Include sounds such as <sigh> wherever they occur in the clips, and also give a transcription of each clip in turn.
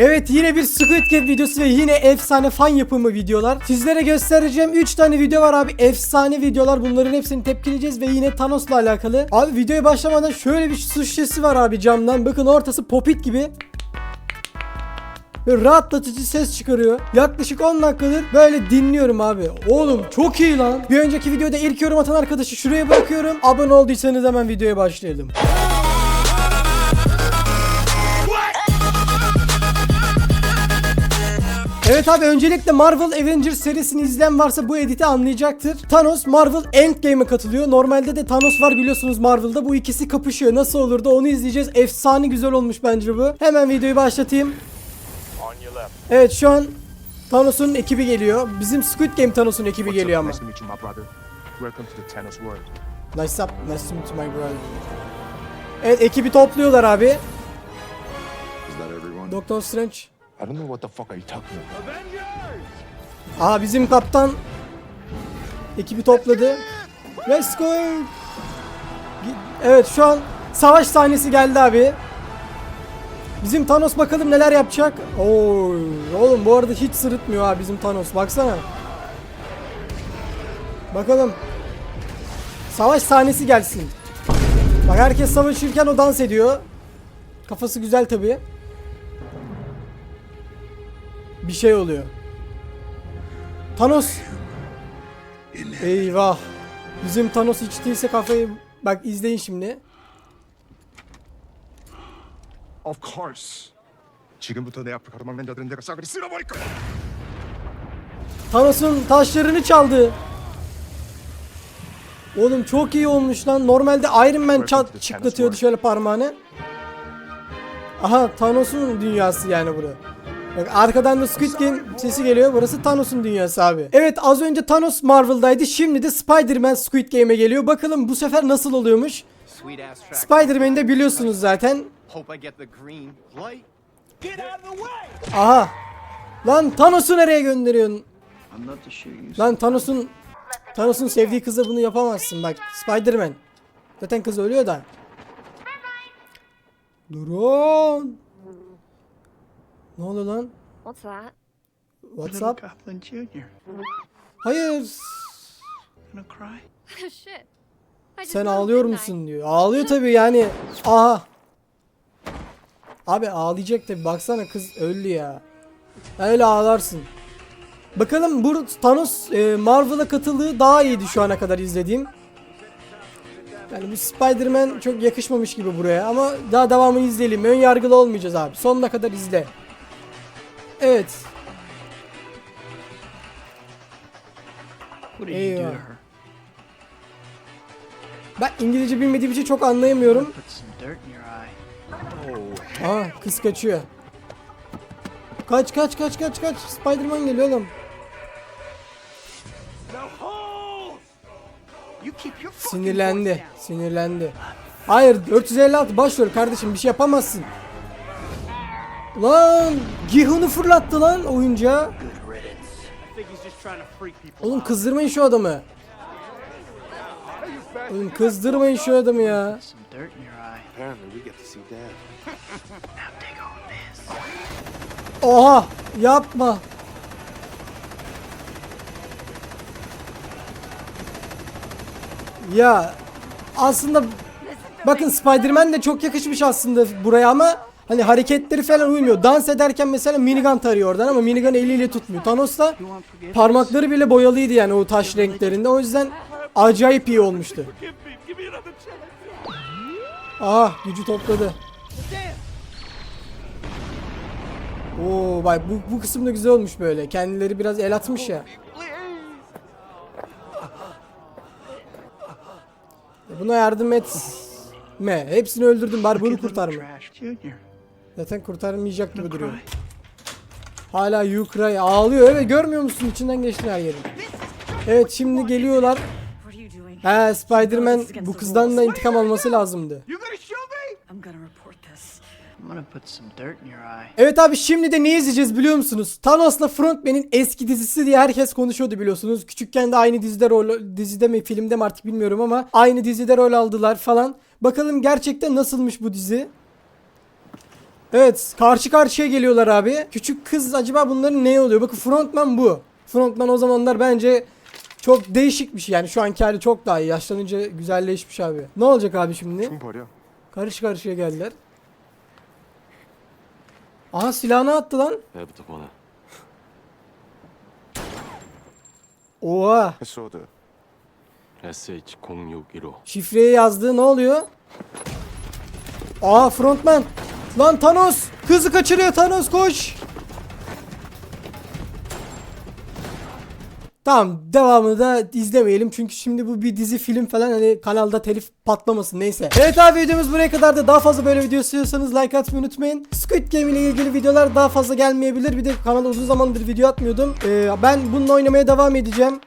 Evet yine bir Squid Game videosu ve yine efsane fan yapımı videolar. Sizlere göstereceğim 3 tane video var abi. Efsane videolar. Bunların hepsini tepkileyeceğiz ve yine Thanos'la alakalı. Abi videoya başlamadan şöyle bir su şişesi var abi camdan. Bakın ortası popit gibi. Böyle rahatlatıcı ses çıkarıyor. Yaklaşık 10 dakikadır böyle dinliyorum abi. Oğlum çok iyi lan. Bir önceki videoda ilk yorum atan arkadaşı şuraya bırakıyorum. Abone olduysanız hemen videoya başlayalım. Evet abi öncelikle Marvel Avengers serisini izleyen varsa bu editi anlayacaktır. Thanos Marvel Endgame'e katılıyor. Normalde de Thanos var biliyorsunuz Marvel'da. Bu ikisi kapışıyor. Nasıl olurdu onu izleyeceğiz. Efsane güzel olmuş bence bu. Hemen videoyu başlatayım. Evet şu an Thanos'un ekibi geliyor. Bizim Squid Game Thanos'un ekibi geliyor ama. Nice to meet you, my brother. Welcome to the Thanos world. Nice up. Nice to meet you my brother. Evet ekibi topluyorlar abi. Doktor Strange. I don't know what the fuck are you talking about. Aa bizim kaptan ekibi topladı. Let's go. Evet şu an savaş sahnesi geldi abi. Bizim Thanos bakalım neler yapacak. Oy, oğlum bu arada hiç sırıtmıyor ha bizim Thanos baksana. Bakalım. Savaş sahnesi gelsin. Bak herkes savaşırken o dans ediyor. Kafası güzel tabii Bir şey oluyor. Thanos. Eyvah. Bizim Thanos içtiyse kafayı bak izleyin şimdi. Of course. 지금부터 내 앞을 가로막는 자들은 내가 싸그리 쓸어버릴 거야. Thanos'un taşlarını çaldı. Oğlum çok iyi olmuş lan. Normalde Iron Man çat çıklatıyordu şöyle parmağını. Aha Thanos'un dünyası yani bura. Bak arkadan da Squid Game sesi geliyor. Burası Thanos'un dünyası abi. Evet az önce Thanos Marvel'daydı. Şimdi de Spider-Man Squid Game'e geliyor. Bakalım bu sefer nasıl oluyormuş. Spider-Man'i de biliyorsunuz zaten. Aha. Lan Thanos'u nereye gönderiyorsun? Lan Thanos'un Thanos'un sevdiği kıza bunu yapamazsın bak. Spider-Man. Zaten kız ölüyor da. Durun. Ne oluyor lan? What's that? What's up? Goblin Jr. Hayır. Gonna cry? <laughs> Shit. Sen ağlıyor musun diyor. Ağlıyor tabii yani. Aha. Abi ağlayacak tabii. Baksana kız öldü ya. Öyle ağlarsın. Bakalım bu Thanos e, Marvel'a katıldığı daha iyiydi şu ana kadar izlediğim. Yani bu Spider-Man çok yakışmamış gibi buraya ama daha devamını izleyelim. Ön yargılı olmayacağız abi. Sonuna kadar izle. Evet. What did you do to Eyvah. her? Ben İngilizce bilmediğim için çok anlayamıyorum. Aa kız kaçıyor. Kaç kaç kaç kaç kaç. Spider-Man geliyor oğlum. You keep your fucking Sinirlendi. Sinirlendi. Hayır 456 başrol kardeşim bir şey yapamazsın. Lan Gihun'u fırlattı lan oyuncağa. Oğlum kızdırmayın şu adamı. Oğlum kızdırmayın şu adamı ya. Oha yapma. Ya aslında bakın Spider-Man de çok yakışmış aslında buraya ama hani hareketleri falan uymuyor. Dans ederken mesela minigun tarıyor oradan ama minigun eliyle tutmuyor. Thanos da parmakları bile boyalıydı yani o taş renklerinde. O yüzden acayip iyi olmuştu. Aha gücü topladı. Oo bak bu, bu kısım da güzel olmuş böyle. Kendileri biraz el atmış ya. Buna yardım etme. Hepsini öldürdüm bari bunu kurtarma. Zaten kurtarmayacak gibi duruyor. cry? Hala Ukrayna ağlıyor. Evet görmüyor musun? İçinden geçti her yerin. Evet şimdi geliyorlar. You? He Spider-Man bu kızdan da intikam alması lazımdı. You. Evet abi şimdi de ne izleyeceğiz biliyor musunuz? Thanos'la Frontman'in eski dizisi diye herkes konuşuyordu biliyorsunuz. Küçükken de aynı dizide rol dizide mi filmde mi artık bilmiyorum ama aynı dizide rol aldılar falan. Bakalım gerçekten nasılmış bu dizi? Evet karşı karşıya geliyorlar abi. Küçük kız acaba bunların ne oluyor? Bakın frontman bu. Frontman o zamanlar bence çok değişik bir şey. Yani şu anki hali çok daha iyi. Yaşlanınca güzelleşmiş abi. Ne olacak abi şimdi? Karış karşıya geldiler. Aha silahını attı lan. Oha. Şifreyi yazdı ne oluyor? Aa frontman. Lan Thanos. Kızı kaçırıyor Thanos koş. Tamam devamını da izlemeyelim çünkü şimdi bu bir dizi film falan hani kanalda telif patlamasın neyse. Evet abi videomuz buraya kadar da daha fazla böyle video istiyorsanız like atmayı unutmayın. Squid Game ile ilgili videolar daha fazla gelmeyebilir. Bir de kanalda uzun zamandır video atmıyordum. Ee, ben bununla oynamaya devam edeceğim.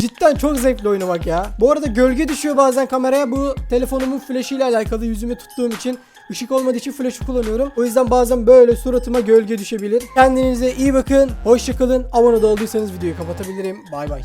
Cidden çok zevkli oynamak ya. Bu arada gölge düşüyor bazen kameraya. Bu telefonumun flaşı ile alakalı yüzüme tuttuğum için ışık olmadığı için flaşı kullanıyorum. O yüzden bazen böyle suratıma gölge düşebilir. Kendinize iyi bakın. Hoşçakalın. Abone olduysanız videoyu kapatabilirim. Bay bay.